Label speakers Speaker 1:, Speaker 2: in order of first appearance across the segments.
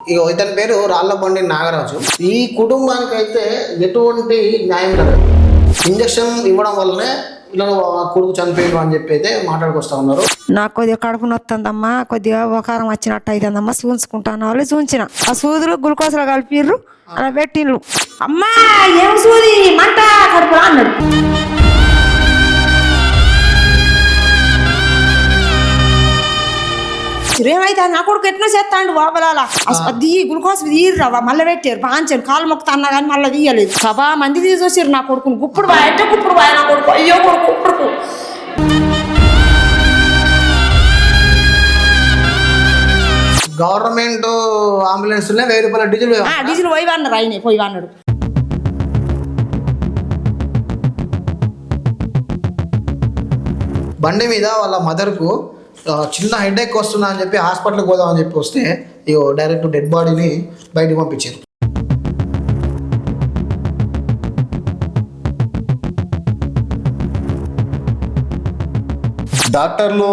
Speaker 1: ఇక ఇతని పేరు రాళ్ళబండి నాగరాజు. ఈ కుటుంబానికి అయితే ఎటువంటి న్యాయం జరగదు. ఇంజక్షన్ ఇవ్వడం వల్లనే ఇలా కొడుకు చనిపోయాడు అని చెప్పి అయితే మాట్లాడుకొస్తా ఉన్నారు.
Speaker 2: నాకు కొద్దిగా కడుపు నొత్తుందమ్మా కొద్దిగా ఒకరం వచ్చినట్టు అవుతుందమ్మా చూసుకుంటాను వాళ్ళు చూంచిన ఆ సూదులు గ్లూకోజ్లో కలిపిర్రు అలా పెట్టిండ్రు. అమ్మా ఏం సూది? మంట ఏమైతే నా కొడుకు ఎట్లా చేస్తాడు బాబలాల అది గ్లూకోజ్ తీయరు మళ్ళీ పెట్టారు పాంచారు కాలు మొక్కుతా అన్నా కానీ మళ్ళీ తీయలేదు. సభా మంది తీసొచ్చారు నా కొడుకుని. గుప్పుడు బాయ్ అంటే గుప్పుడు బాయ్ నా కొడుకు? అయ్యో కొడుకు కొడుకు
Speaker 1: గవర్నమెంట్ అంబులెన్స్లే వెయ్యి రూపాయల డీజిల్
Speaker 2: ఆ, డీజిల్ పోయి అన్నారు ఆయన పోయి అన్నాడు
Speaker 1: బండి మీద వాళ్ళ మదర్కు చిన్న హెడేక్ వస్తుందా అని చెప్పి హాస్పిటల్కి పోదాం అని చెప్పి వస్తే ఇగో డైరెక్ట్ డెడ్ బాడీని బయటకు పంపించారు.
Speaker 3: డాక్టర్లు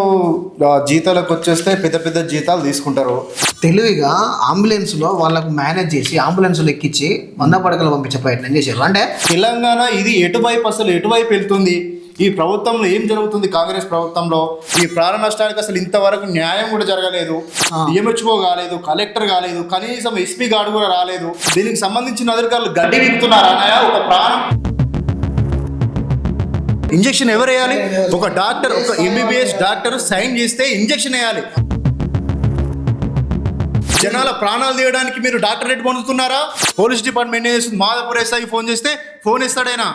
Speaker 3: జీతాలకు వచ్చేస్తే పెద్ద పెద్ద జీతాలు తీసుకుంటారు.
Speaker 1: తెలివిగా అంబులెన్స్లో వాళ్ళకు మేనేజ్ చేసి అంబులెన్స్లో ఎక్కించి వంద పడకలు పంపించే ప్రయత్నం చేశారు. అంటే
Speaker 3: తెలంగాణ ఇది ఎటువైపు అసలు ఎటువైపు వెళ్తుంది? ఈ ప్రభుత్వంలో ఏం జరుగుతుంది? కాంగ్రెస్ ప్రభుత్వంలో ఈ ప్రాణ నష్టానికి అసలు ఇంతవరకు న్యాయం కూడా జరగలేదు. ఎంహెచ్ఓ కాలేదు కలెక్టర్ కాలేదు కనీసం ఎస్పీ గార్డు కూడా రాలేదు. దీనికి సంబంధించిన అధికారులు గడ్డి విప్పుతున్నారు? అన్నయ్య ఒక ప్రాణం. ఇంజెక్షన్ ఎవరు వేయాలి ఒక డాక్టర్ ఒక ఎంబీబీఎస్ డాక్టర్ సైన్ చేస్తే ఇంజెక్షన్ వేయాలి. జనాల ప్రాణాలు తీయడానికి మీరు డాక్టర్ రేట్ పొందుతున్నారా? పోలీస్ డిపార్ట్మెంట్ ఏం చేస్తుంది? మాదాపూర్ ఎస్ఐ ఫోన్ చేస్తే ఫోన్ ఇస్తాడైనా?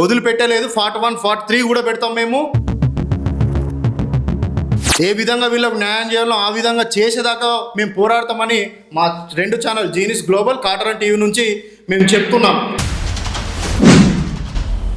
Speaker 3: వదిలిపెట్టలేదు. ఫార్ట్ వన్ ఫార్ట్ త్రీ కూడా పెడతాం మేము. ఏ విధంగా వీళ్ళకు న్యాయం చేయాలో ఆ విధంగా చేసేదాకా మేము పోరాడతామని మా రెండు ఛానల్ జీనిస్ గ్లోబల్ కాటరన్ టీవీ నుంచి మేము చెప్తున్నాం.